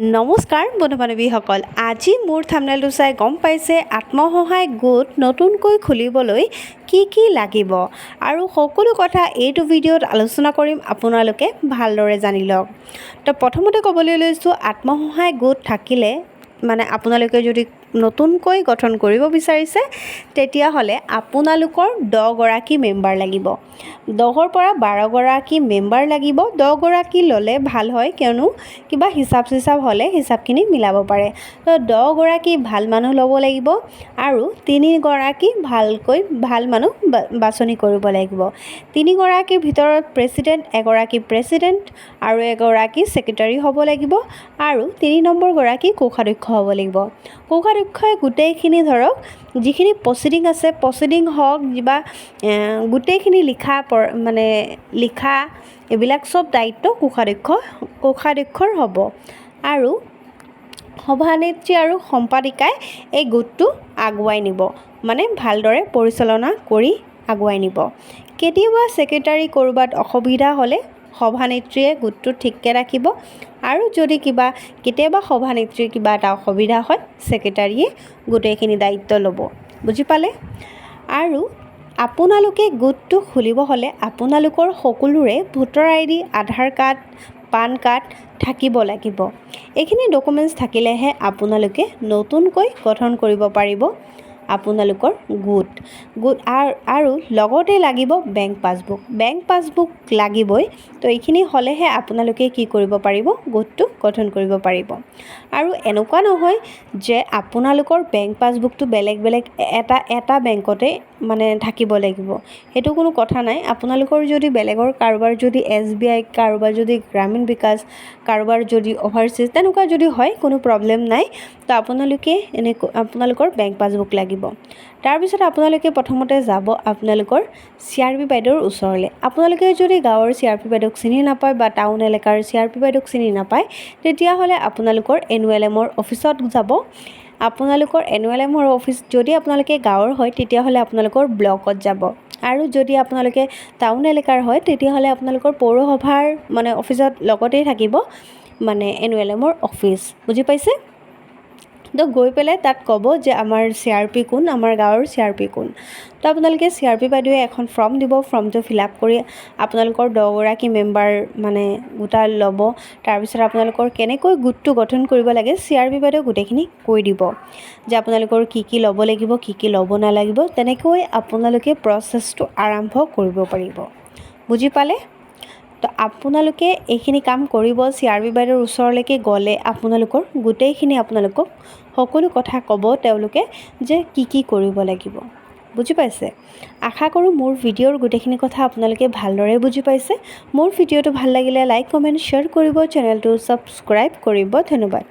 নমস্কাৰ বন্ধু বান্ধৱীসকল আজি মোৰ থামনেলটো চাই গম পাইছে আত্মসহায়ক গোট নতুনকৈ খুলিবলৈ কি কি লাগিব। আৰু সকলো কথা এইটো ভিডিঅ'ত আলোচনা কৰিম আপোনালোকে ভালদৰে জানি লওক। তো প্ৰথমতে ক'বলৈ লৈছোঁ আত্মসহায়ক গোট থাকিলে মানে আপোনালোকে যদি নতুনকৈ গঠন কৰিব বিচাৰিছে, তেতিয়াহ'লে আপোনালোকৰ দহগৰাকী মেম্বাৰ লাগিব। দহৰ পৰা বাৰগৰাকী মেম্বাৰ লাগিব। দহগৰাকী ল'লে ভালো হয় কিয়নো কিবা হিচাপ চিচাপ হ'লে হিচাপখিনি মিলাব পাৰে। তো দহগৰাকী ভালো মানুহ ল'ব লাগিব আৰু তিনিগৰাকী ভালকৈ ভালো মানুহ বাছনি কৰিব লাগিব। তিনিগৰাকীৰ ভিতৰত প্ৰেছিডেণ্ট এগৰাকী প্ৰেছিডেণ্ট আৰু এগৰাকী ছেক্ৰেটাৰী হ'ব লাগিব আৰু তিনি নম্বৰগৰাকী কোষাধ্যক্ষ হ'ব লাগিব। কোষাধ্যক্ষই গোটেইখিনি ধৰক যিখিনি প্ৰচিডিং আছে প্ৰচিডিং হওক বা গোটেইখিনি লিখা মানে লিখা এইবিলাক চব দায়িত্ব কোষাধ্যক্ষ কোষাধ্যক্ষৰ হ'ব। আৰু সভানেত্ৰী আৰু সম্পাদিকাই এই গোটটো আগুৱাই নিব মানে ভালদৰে পৰিচালনা কৰি আগুৱাই নিব। কেতিয়াবা ছেক্ৰেটাৰী ক'ৰবাত অসুবিধা হ'লে সভানেত্ৰীয়ে গোটটো ঠিককৈ ৰাখিব আৰু যদি কিবা কেতিয়াবা সভানেত্ৰীৰ কিবা এটা অসুবিধা হয় ছেক্ৰেটাৰীয়ে গোটেইখিনি দায়িত্ব ল'ব। বুজি পালে? আৰু আপোনালোকে গোটটো খুলিব হ'লে আপোনালোকৰ সকলোৰে voter I D Aadhaar card PAN card থাকিব লাগিব। এইখিনি ডকুমেণ্টছ থাকিলেহে আপোনালোকে নতুনকৈ গঠন কৰিব পাৰিব। আপোনালোকৰ গোট। গোট আৰ- লগতে লাগিব বেংক পাছবুক বেংক পাছবুক লাগিবই, তো এইখিনি হ'লেহে আপোনালোকে কি কৰিব পাৰিব? গোটটো গঠন কৰিব পাৰিব। আৰু এনেকুৱা নহয় যে আপোনালোকৰ বেংক পাছবুকটো বেলেগ বেলেগ এটা এটা বেংকতে মানে থাকিব লাগিব। সেইটো কোনো কথা নাই। আপোনালোকৰ যদি বেলেগৰ কাৰোবাৰ যদি এছ বি আই, কাৰোবাৰ যদি গ্ৰামীণ বিকাশ, কাৰোবাৰ যদি অভাৰচিজ তেনেকুৱা যদি হয়, কোনো প্ৰব্লেম নাই। তো আপোনালোকে এনেকৈ, আপোনালোকৰ বেংক পাছবুক লাগিব। তাৰপিছত আপোনালোকে প্ৰথমতে যাব আপোনালোকৰ চি আৰ পি বাইদেউৰ ওচৰলৈ। আপোনালোকে যদি গাঁৱৰ চি আৰ পি বাইদেউক চিনি নাপায় বা টাউন এলেকাৰ চি আৰ পি বাইদেউক চিনি নাপায়, তেতিয়াহ'লে আপোনালোকৰ এন এল এমৰ অফিচত যাব। আপোনালোকৰ এন এল এমৰ অফিচ যদি আপোনালোকে গাঁৱৰ হয় তেতিয়াহ'লে আপোনালোকৰ ব্লকত যাব। আৰু যদি আপোনালোকে টাউন এলেকাৰ হয় তেতিয়াহ'লে আপোনালোকৰ পৌৰসভাৰ মানে অফিচত লগতেই থাকিব মানে এন এল এমৰ অফিচ বুজি পাইছে? তো গৈ পেলাই তাত ক'ব যে আমাৰ চি আৰ পি কোন, আমাৰ গাঁৱৰ চি আৰ পি কোন। তো আপোনালোকে চি আৰ পি বাইদেৱে এখন ফৰ্ম দিব ফৰ্মটো ফিল আপ কৰি আপোনালোকৰ দহগৰাকী মেম্বাৰ মানে গোটাই ল'ব। তাৰপিছত আপোনালোকৰ কেনেকৈ গোটটো গঠন কৰিব লাগে, চি আৰ পি বাইদেৱে গোটেইখিনি কৈ দিব। যে আপোনালোকৰ কি কি ল'ব লাগিব, কি কি ল'ব নালাগিব, তেনেকৈ আপোনালোকে প্ৰচেছটো আৰম্ভ কৰিব পাৰিব। বুজি পালে? তো আপোনালোকে এইখিনি কাম কৰিব চি আৰ বি বাইদেউৰ ওচৰলৈকে গ'লে আপোনালোকৰ, গোটেইখিনি আপোনালোকক সকলো কথা ক'ব তেওঁলোকে যে কি কি কৰিব লাগিব। বুজি পাইছে? আশা কৰোঁ মোৰ ভিডিঅ'ৰ গোটেইখিনি কথা আপোনালোকে ভালদৰে বুজি পাইছে। মোৰ ভিডিঅ'টো ভালো লাগিলে লাইক কমেণ্ট শ্বেয়াৰ কৰিব চেনেলটো ছাবস্ক্ৰাইব কৰিব। ধন্যবাদ।